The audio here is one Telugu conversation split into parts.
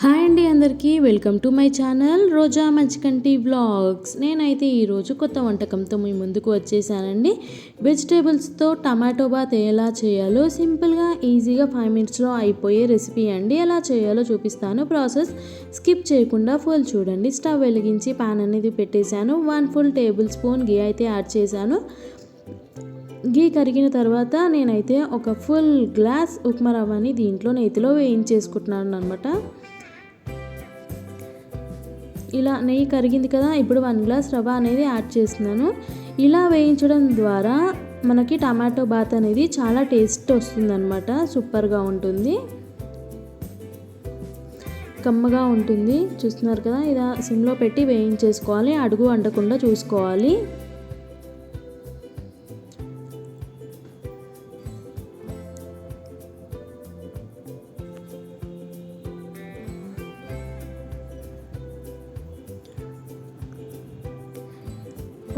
హాయ్ అండి అందరికీ welcome to my channel Roja Manchikanti vlogs. నేనైతే ఈరోజు కొత్త వంటకంతో మీ ముందుకు వచ్చేసానండి. వెజిటేబుల్స్తో టమాటో బాత్ ఎలా చేయాలో సింపుల్గా ఈజీగా ఫైవ్ మినిట్స్లో అయిపోయే రెసిపీ అండి. ఎలా చేయాలో చూపిస్తాను. ప్రాసెస్ స్కిప్ చేయకుండా ఫుల్ చూడండి. స్టవ్ వెలిగించి పాన్ అనేది పెట్టేశాను. One full tablespoon ghee అయితే యాడ్ చేశాను. గీ కరిగిన తర్వాత నేనైతే ఒక ఫుల్ గ్లాస్ ఉప్మా రవ్వని దీంట్లో నేతిలో వేయించేసుకుంటున్నాను అనమాట ఇలా నెయ్యి కరిగింది కదా ఇప్పుడు వన్ గ్లాస్ రవ్వ అనేది యాడ్ చేస్తున్నాను. ఇలా వేయించడం ద్వారా మనకి టమాటో బాత్ అనేది చాలా టేస్ట్ వస్తుందన్నమాట సూపర్గా ఉంటుంది. కమ్మగా ఉంటుంది చూస్తున్నారు కదా ఇలా సిమ్లో పెట్టి వేయించేసుకోవాలి అడుగు అంటకుండా చూసుకోవాలి.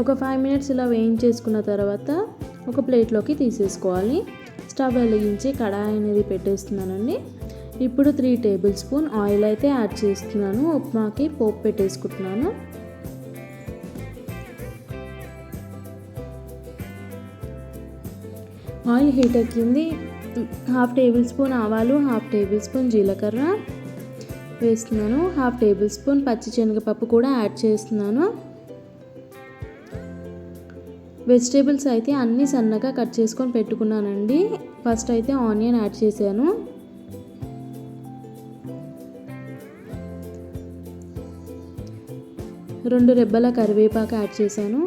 ఒక ఫైవ్ మినిట్స్ ఇలా వేయించేసుకున్న తర్వాత ఒక ప్లేట్లోకి తీసేసుకోవాలి. స్టవ్ వెలిగించి కడాయి అనేది పెట్టేస్తున్నానండి. ఇప్పుడు త్రీ టేబుల్ స్పూన్ ఆయిల్ అయితే యాడ్ చేస్తున్నాను. ఉప్మాకి పోపు పెట్టేసుకుంటున్నాను. ఆయిల్ హీట్ ఎక్కింది. హాఫ్ టేబుల్ స్పూన్ ఆవాలు హాఫ్ టేబుల్ స్పూన్ జీలకర్ర వేస్తున్నాను. హాఫ్ టేబుల్ స్పూన్ పచ్చి శనగపప్పు కూడా యాడ్ చేస్తున్నాను. వెజిటేబుల్స్ అయితే అన్నీ సన్నగా కట్ చేసుకొని పెట్టుకున్నానండి. ఫస్ట్ అయితే ఆనియన్ యాడ్ చేశాను. రెండు రెబ్బల కరివేపాకు యాడ్ చేశాను.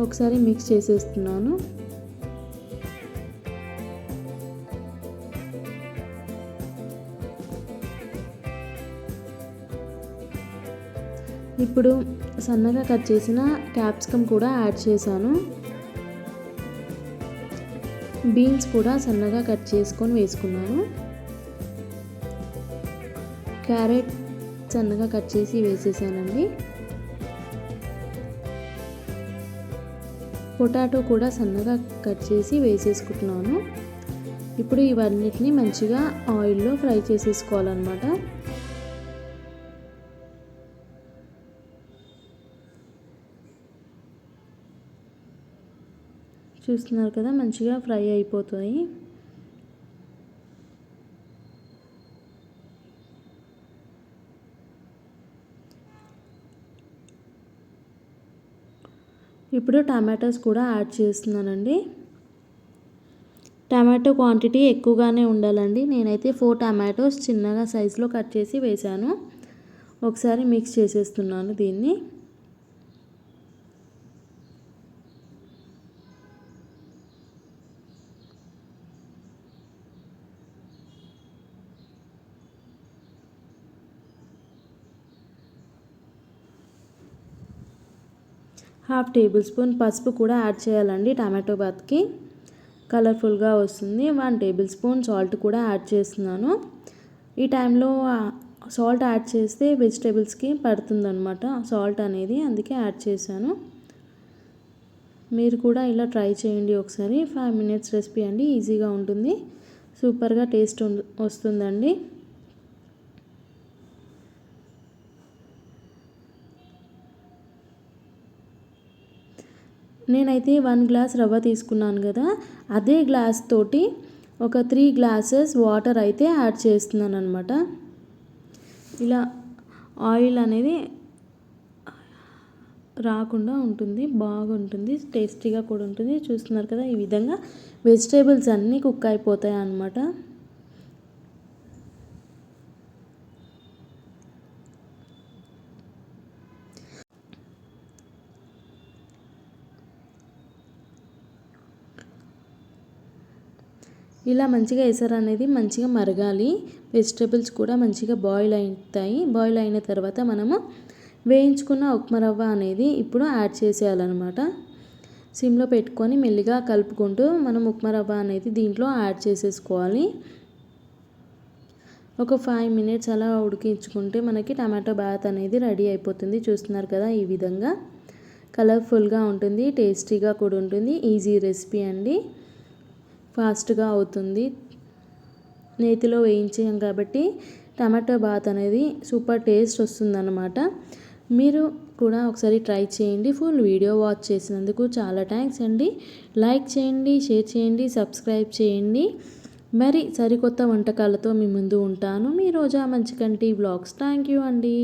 ఒకసారి మిక్స్ చేసేస్తున్నాను. ఇప్పుడు సన్నగా కట్ చేసిన క్యాప్సికమ్ కూడా యాడ్ చేశాను. బీన్స్ కూడా సన్నగా కట్ చేసుకొని వేసుకున్నాను. క్యారెట్ సన్నగా కట్ చేసి వేసేసానండి. పొటాటో కూడా సన్నగా కట్ చేసి వేసేసుకుంటున్నాను. ఇప్పుడు ఇవన్నిటిని మంచిగా ఆయిల్లో ఫ్రై చేసేసుకోవాలన్నమాట. చూస్తున్నారు కదా మంచిగా ఫ్రై అయిపోతాయి. ఇప్పుడు టమాటోస్ కూడా యాడ్ చేస్తున్నానండి. టమాటో క్వాంటిటీ ఎక్కువగానే ఉండాలండి. నేనైతే ఫోర్ టమాటోస్ చిన్నగా సైజులో కట్ చేసి వేశాను. ఒకసారి మిక్స్ చేసేస్తున్నాను దీన్ని. హాఫ్ టేబుల్ స్పూన్ పసుపు కూడా యాడ్ చేయాలండి టమాటో బాత్కి కలర్ఫుల్గా వస్తుంది. వన్ టేబుల్ స్పూన్ సాల్ట్ కూడా యాడ్ చేస్తున్నాను. ఈ టైంలో సాల్ట్ యాడ్ చేస్తే వెజిటేబుల్స్కి పడుతుందన్నమాట సాల్ట్ అనేది అందుకే యాడ్ చేశాను. మీరు కూడా ఇలా ట్రై చేయండి ఒకసారి. ఫైవ్ మినిట్స్ రెసిపీ అండి ఈజీగా ఉంటుంది. సూపర్గా టేస్ట్ వస్తుందండి. నేనైతే వన్ గ్లాస్ రవ్వ తీసుకున్నాను కదా అదే గ్లాస్ తోటి ఒక త్రీ గ్లాసెస్ వాటర్ అయితే యాడ్ చేస్తున్నాను అనమాట ఇలా ఆయిల్ అనేది రాకుండా ఉంటుంది బాగుంటుంది టేస్టీగా కూడా ఉంటుంది. చూస్తున్నారు కదా ఈ విధంగా వెజిటేబుల్స్ అన్నీ కుక్ అయిపోతాయి అన్నమాట ఇలా మంచిగా ఎసరు అనేది మంచిగా మరగాలి. వెజిటేబుల్స్ కూడా మంచిగా బాయిల్ అవుతాయి. బాయిల్ అయిన తర్వాత మనము వేయించుకున్న ఉప్మా రవ్వ అనేది ఇప్పుడు యాడ్ చేసేయాలన్నమాట. సిమ్లో పెట్టుకొని మెల్లిగా కలుపుకుంటూ మనం ఉప్మా రవ్వ అనేది దీంట్లో యాడ్ చేసేసుకోవాలి. ఒక ఫైవ్ మినిట్స్ అలా ఉడికించుకుంటే మనకి టమాటో బాత్ అనేది రెడీ అయిపోతుంది. చూస్తున్నారు కదా ఈ విధంగా. కలర్ఫుల్గా ఉంటుంది టేస్టీగా కూడా ఉంటుంది. ఈజీ రెసిపీ అండి. ఫాస్ట్గా అవుతుంది. నేతిలో వేయించాం కాబట్టి టమాటో బాత్ అనేది సూపర్ టేస్ట్ వస్తుందన్నమాట. మీరు కూడా ఒకసారి ట్రై చేయండి. ఫుల్ వీడియో వాచ్ చేసినందుకు చాలా థ్యాంక్స్ అండి. లైక్ చేయండి షేర్ చేయండి సబ్స్క్రైబ్ చేయండి. మరి సరికొత్త వంటకాలతో మీ ముందు ఉంటాను. మీ రోజా మంచి కంటి బ్లాగ్స్. థ్యాంక్ యూ అండి.